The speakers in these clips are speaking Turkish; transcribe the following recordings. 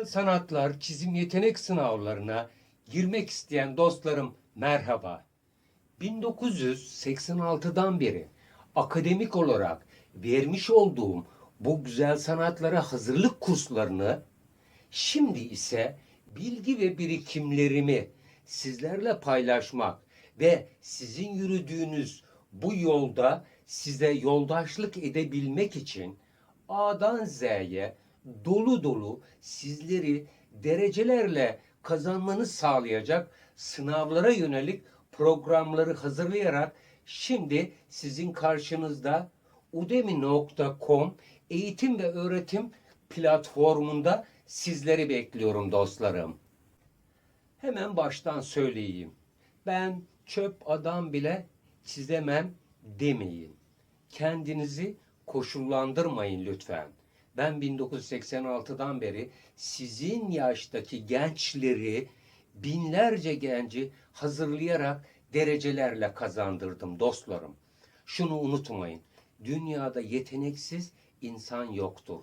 Güzel sanatlar çizim yetenek sınavlarına girmek isteyen dostlarım merhaba. 1986'dan beri akademik olarak vermiş olduğum bu güzel sanatlara hazırlık kurslarını şimdi ise bilgi ve birikimlerimi sizlerle paylaşmak ve sizin yürüdüğünüz bu yolda size yoldaşlık edebilmek için A'dan Z'ye dolu dolu sizleri derecelerle kazanmanız sağlayacak sınavlara yönelik programları hazırlayarak şimdi sizin karşınızda udemy.com eğitim ve öğretim platformunda sizleri bekliyorum dostlarım. Hemen baştan söyleyeyim. Ben çöp adam bile çizemem demeyin. Kendinizi koşullandırmayın lütfen. Ben 1986'dan beri sizin yaştaki gençleri, binlerce genci hazırlayarak derecelerle kazandırdım dostlarım. Şunu unutmayın. Dünyada yeteneksiz insan yoktur.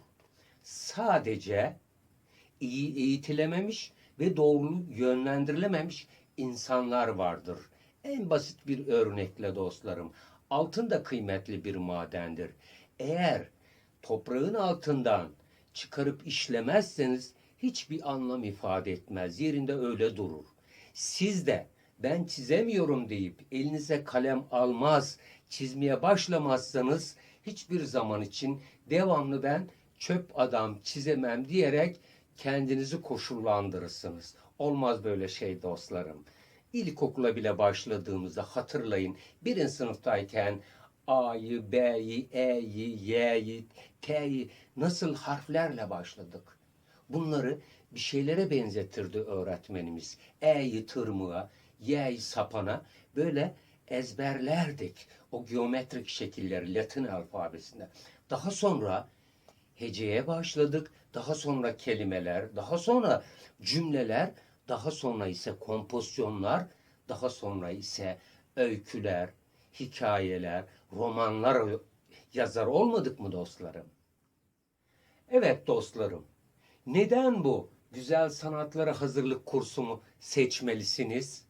Sadece iyi eğitilememiş ve doğru yönlendirilememiş insanlar vardır. En basit bir örnekle dostlarım. Altın da kıymetli bir madendir. Eğer toprağın altından çıkarıp işlemezseniz hiçbir anlam ifade etmez. Yerinde öyle durur. Siz de ben çizemiyorum deyip elinize kalem almaz, çizmeye başlamazsanız hiçbir zaman için devamlı ben çöp adam çizemem diyerek kendinizi koşullandırırsınız. Olmaz böyle şey dostlarım. İlkokula bile başladığımızda hatırlayın. Birinci sınıftayken A'yı, B'yi, E'yi, Y'yi, T'yi nasıl harflerle başladık? Bunları bir şeylere benzetirdi öğretmenimiz. E'yi tırmığa, Y'yi sapana böyle ezberlerdik. O geometrik şekilleri Latin alfabesinde. Daha sonra heceye başladık. Daha sonra kelimeler, daha sonra cümleler, daha sonra ise kompozisyonlar, daha sonra ise öyküler, hikayeler, romanlar yazar olmadık mı dostlarım? Evet dostlarım. Neden bu güzel sanatlara hazırlık kursumu seçmelisiniz?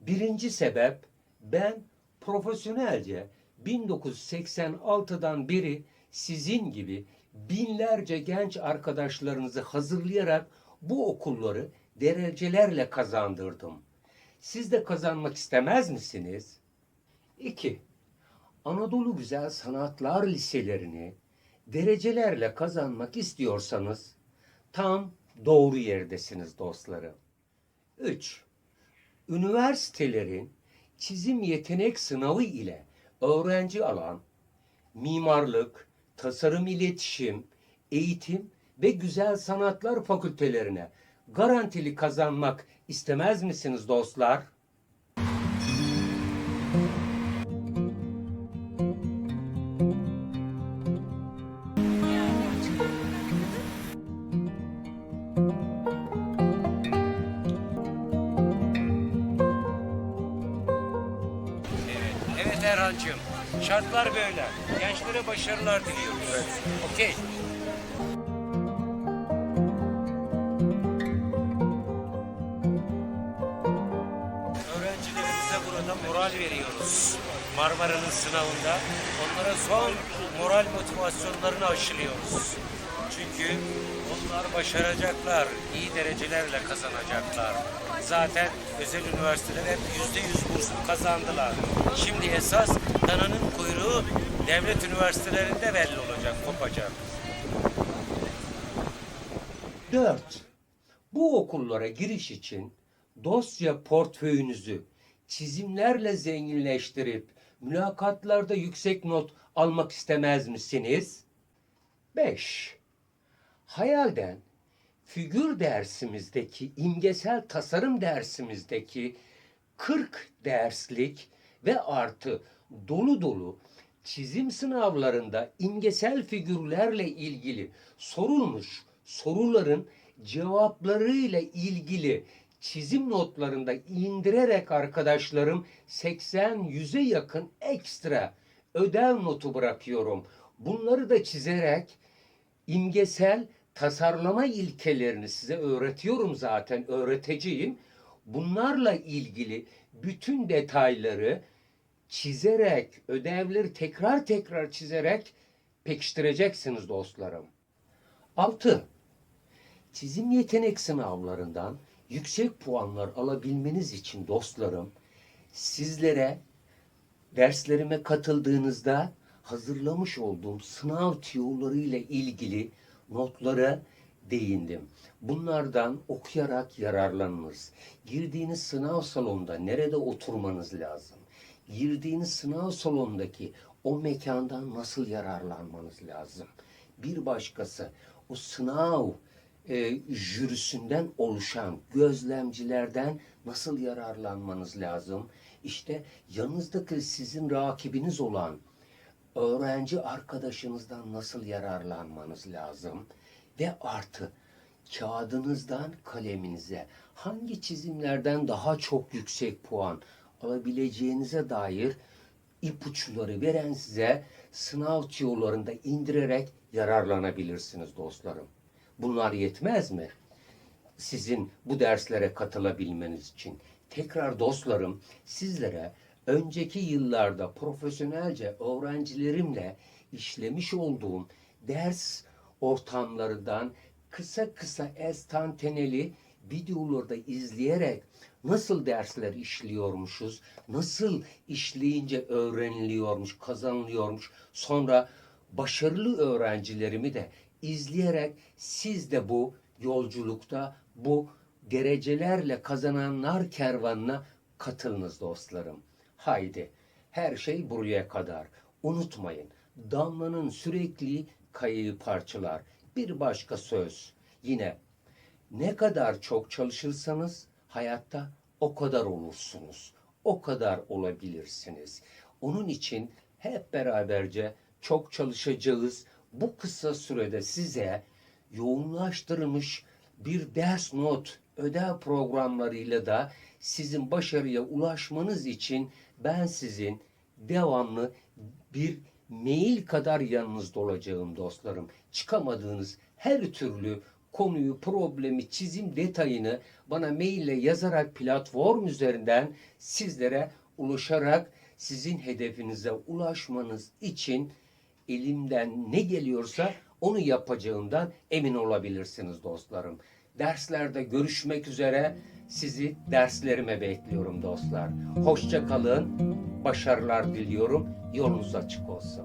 Birinci sebep ben profesyonelce 1986'dan beri sizin gibi binlerce genç arkadaşlarınızı hazırlayarak bu okulları derecelerle kazandırdım. Siz de kazanmak istemez misiniz? 2. Anadolu Güzel Sanatlar Liselerini derecelerle kazanmak istiyorsanız tam doğru yerdesiniz dostlarım. 3. Üniversitelerin çizim yetenek sınavı ile öğrenci alan mimarlık, tasarım iletişim, eğitim ve güzel sanatlar fakültelerine garantili kazanmak istemez misiniz dostlar? Erhan'cığım. Şartlar böyle. Gençlere başarılar diliyoruz. Evet. Okey. Öğrencilerimize burada moral veriyoruz. Marmara'nın sınavında onlara son moral motivasyonlarını aşılıyoruz. Çünkü onlar başaracaklar, iyi derecelerle kazanacaklar. Zaten özel üniversiteler hep yüzde yüz burslu kazandılar. Şimdi esas dananın kuyruğu devlet üniversitelerinde belli olacak, kopacak. 4. Bu okullara giriş için dosya portföyünüzü çizimlerle zenginleştirip mülakatlarda yüksek not almak istemez misiniz? 5. Hayalden figür dersimizdeki, imgesel tasarım dersimizdeki 40 derslik ve artı dolu dolu çizim sınavlarında imgesel figürlerle ilgili sorulmuş soruların cevaplarıyla ilgili çizim notlarında indirerek arkadaşlarım 80-100'e yakın ekstra ödev notu bırakıyorum. Bunları da çizerek imgesel tasarlama ilkelerini size öğretiyorum zaten, öğreteceğim. Bunlarla ilgili bütün detayları çizerek, ödevleri tekrar tekrar çizerek pekiştireceksiniz dostlarım. 6. Çizim yetenek sınavlarından yüksek puanlar alabilmeniz için dostlarım sizlere derslerime katıldığınızda hazırlamış olduğum sınav tiyoları ile ilgili notlara değindim. Bunlardan okuyarak yararlanınız. Girdiğiniz sınav salonunda nerede oturmanız lazım? Girdiğiniz sınav salonundaki o mekandan nasıl yararlanmanız lazım? Bir başkası o sınav e, jürisinden oluşan gözlemcilerden nasıl yararlanmanız lazım? İşte yanınızdaki sizin rakibiniz olan öğrenci arkadaşınızdan nasıl yararlanmanız lazım? Ve artı kağıdınızdan kaleminize hangi çizimlerden daha çok yüksek puan alabileceğinize dair ipuçları veren size sınav tiyolarında indirerek yararlanabilirsiniz dostlarım. Bunlar yetmez mi? Sizin bu derslere katılabilmeniz için tekrar dostlarım sizlere önceki yıllarda profesyonelce öğrencilerimle işlemiş olduğum ders ortamlarından kısa kısa estanteneli videolarda izleyerek nasıl dersler işliyormuşuz, nasıl işleyince öğreniliyormuş, kazanılıyormuş, sonra başarılı öğrencilerimi de izleyerek siz de bu yolculukta bu derecelerle kazananlar kervanına katılınız dostlarım. Haydi her şey buraya kadar. Unutmayın damlanın sürekli kayayı parçalar. Bir başka söz yine ne kadar çok çalışırsanız hayatta o kadar olursunuz. O kadar olabilirsiniz. Onun için hep beraberce çok çalışacağız. Bu kısa sürede size yoğunlaştırılmış bir ders not, ödev programlarıyla da sizin başarıya ulaşmanız için ben sizin devamlı bir mail kadar yanınızda olacağım dostlarım. Çıkamadığınız her türlü konuyu, problemi, çizim detayını bana maille yazarak platform üzerinden sizlere ulaşarak sizin hedefinize ulaşmanız için elimden ne geliyorsa onu yapacağımdan emin olabilirsiniz dostlarım. Derslerde görüşmek üzere sizi derslerime bekliyorum dostlar. Hoşça kalın, başarılar diliyorum, yolunuz açık olsun.